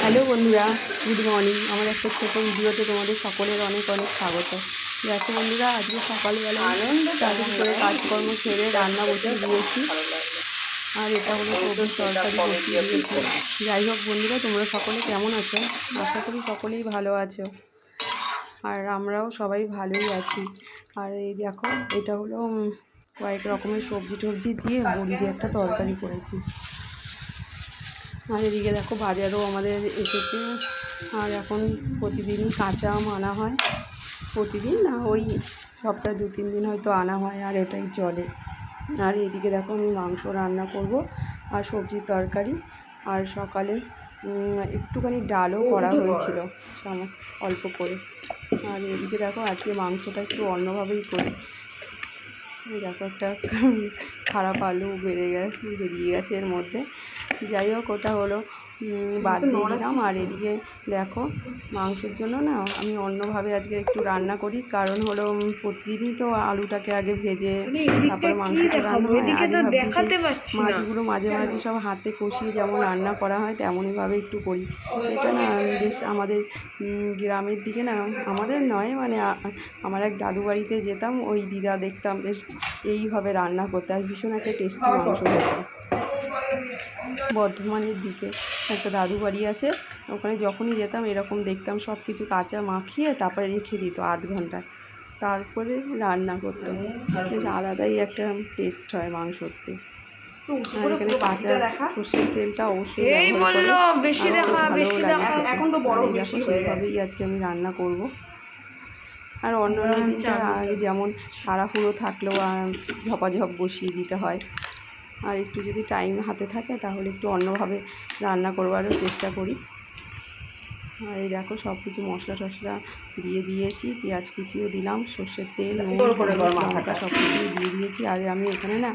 Hello বন্ধুরা, good morning. আমার একটা ছোটো ভিডিওতে তোমাদের সকলের অনেক অনেক স্বাগত। দেখো বন্ধুরা, আজকে সকালবেলা তাড়াতাড়ি করে কাজকর্ম সেরে রান্না বসিয়ে দিয়েছি। আর এটা হলো তরকারি বসিয়ে দিয়েছি। যাই হোক বন্ধুরা, তোমরা সকলে কেমন আছো? আশা করি সকলেই ভালো আছো। আর আমরাও সবাই ভালোই আছি। আর এই দেখো, এটা হলো কয়েক রকমের সবজি টবজি দিয়ে বড়ি দিয়ে একটা তরকারি করেছি। আর এদিকে দেখো বাজারও আমাদের এসেছে। আর এখন প্রতিদিনই কাঁচা আম আনা হয়। প্রতিদিন না, ওই সপ্তাহে দু, তিন দিন হয়তো আনা হয় আর এটাই চলে। আর এদিকে দেখো আমি মাংস রান্না করব আর সবজির তরকারি। আর সকালে একটুখানি ডালও করা হয়েছিল অল্প করে। আর এদিকে দেখো আজকে মাংসটা একটু অন্যভাবেই করি। এই দেখো একটা খারাপ আলু বেড়ে গেছে, বেরিয়ে গেছে এর মধ্যে। যাই হোক, ওটা হলো বাদ দিয়ে দিলাম। আর এদিকে দেখো মাংসের জন্য না আমি অন্যভাবে আজকে একটু রান্না করি। কারণ হলো প্রতিদিনই তো আলুটাকে আগে ভেজে তারপরে মাংসটা রান্না হয়। মাছগুলো মাঝে মাঝে সব হাতে কষিয়ে যেমন রান্না করা হয় তেমনইভাবে একটু করি। এটা না বেশ আমাদের গ্রামের দিকে না আমাদের নয় মানে আমার এক দাদু বাড়িতে যেতাম ওই দিদা দেখতাম বেশ এইভাবে রান্না করতে। আর ভীষণ একটা টেস্টি মাংস হতো বর্ধমানের দিকে একটা দাদু বাড়ি আছে। ওখানে যখনই যেতাম এরকম দেখতাম সব কিছু কাঁচা মাখিয়ে তারপরে রেখে দিত আধ ঘণ্টা তারপরে রান্না করতো। আলাদাই একটা টেস্ট হয় মাংসতে এখানে কাঁচা সর্ষের তেলটা অবশ্যই। এখন তো বড় সেইভাবেই আজকে আমি রান্না করব। আর অন্য আগে যেমন তাড়াহুড়ো থাকলেও আহ, ঝপাঝপ বসিয়ে দিতে হয়। আর একটু যদি টাইম হাতে থাকে তাহলে একটু অন্যভাবে রান্না করবারও চেষ্টা করি। আর এই দেখো সব কিছু মশলা টশলা দিয়ে দিয়েছি পেঁয়াজ কুচিও দিলাম সর্ষের তেল লঙ্কা সব কিছু দিয়ে দিয়েছি। আর আমি এখানে না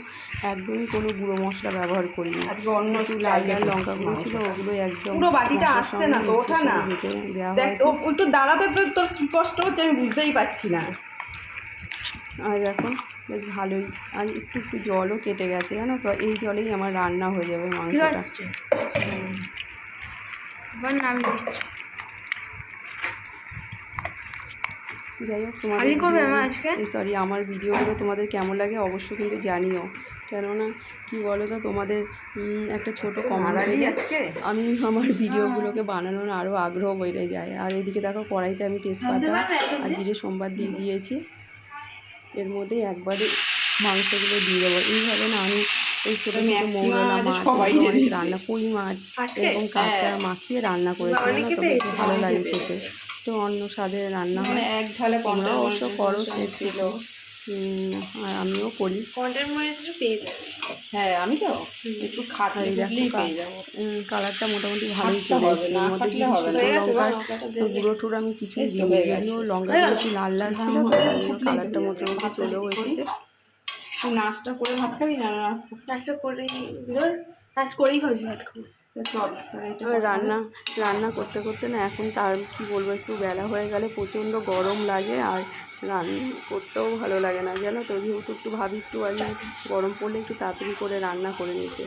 একদমই কোনো গুঁড়ো মশলা ব্যবহার করি না অন্য লাল লাল লঙ্কা করছি গুঁড়ো মাংস। ছিল ওগুলো একদম পুরো বাটিটা আসছে না তো, ওঠা না। একটু দাঁড়াতে তো তোর কী কষ্ট হচ্ছে আমি বুঝতেই পারছি না। আর এখন বেশ ভালোই। আর একটু একটু জলও কেটে গেছে জানো তো? এই জলেই আমার রান্না হয়ে যাবে মাংসটা। এবার যাই হোক? এই সরি আমার ভিডিওগুলো তোমাদের কেমন লাগে অবশ্যই কিন্তু জানিও। কেননা কি বলো তো তোমাদের একটা ছোট মারালি আজকে? আমি আমার ভিডিওগুলোকে বানানোর আরও আগ্রহ বেড়ে যায়। আর এদিকে দেখো কড়াইতে আমি তেজপাতা আর জিরে সোমবার দিয়ে? দিয়েছি। এর মধ্যে একবারে মাংসগুলো দিয়ে দেবো। এইভাবে না আমি এই ছোটো মৌরলা মাছ দিয়েছি। রান্না কই মাছ এবং এরকম কাঁচা হ্যাঁ। মাখিয়ে রান্না করেছি অনেকে তো বেশ ভালো লাগে খেতে। তো অন্য স্বাদের রান্না মানে হয় এক ঢালে কন্টেন্ট অবশ্য করো ছিল আর আমিও করি। কন্টেন্ট পেয়ে যাবে। হ্যাঁ আমি তো একটু খাটলে পেয়ে যাব। কালারটা মোটামুটি ভালোই চলে না খাটলে হবে না। লঙ্কার গুঁড়ো টুড়ো আমি হয়ে যদিও। লঙ্কাগুলো একটু লাল লাল ছিল জন্য ফুটলেই তো কালারটা মোটামুটি চলেও এসেছে। তুই নাচটা করে ভাত খাবি না? নাচটা করেই ধর নাচ করেই ভাবছি ভাত খাব। রান্না রান্না করতে করতে না এখন তার কি বলব একটু বেলা হয়ে গেলে প্রচণ্ড গরম লাগে আর রান্না করতেও ভালো লাগে না, জানো তো? যেহেতু একটু ভাবি একটু আজ গরম পড়লে একটু তাড়াতাড়ি করে রান্না করে নিতে।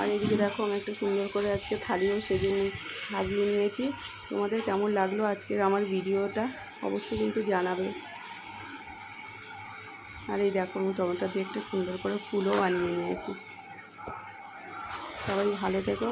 আর এদিকে দেখো আমি একটু সুন্দর করে আজকে থালিও সেজে সাজিয়ে নিয়েছি। তোমাদের কেমন লাগল আজকের আমার ভিডিওটা? অবশ্যই কিন্তু জানাবে। আর এই দেখো আমি টমেটো দিয়ে একটু সুন্দর করে ফুলও বানিয়ে নিয়েছি। সবাই ভালো থেকো।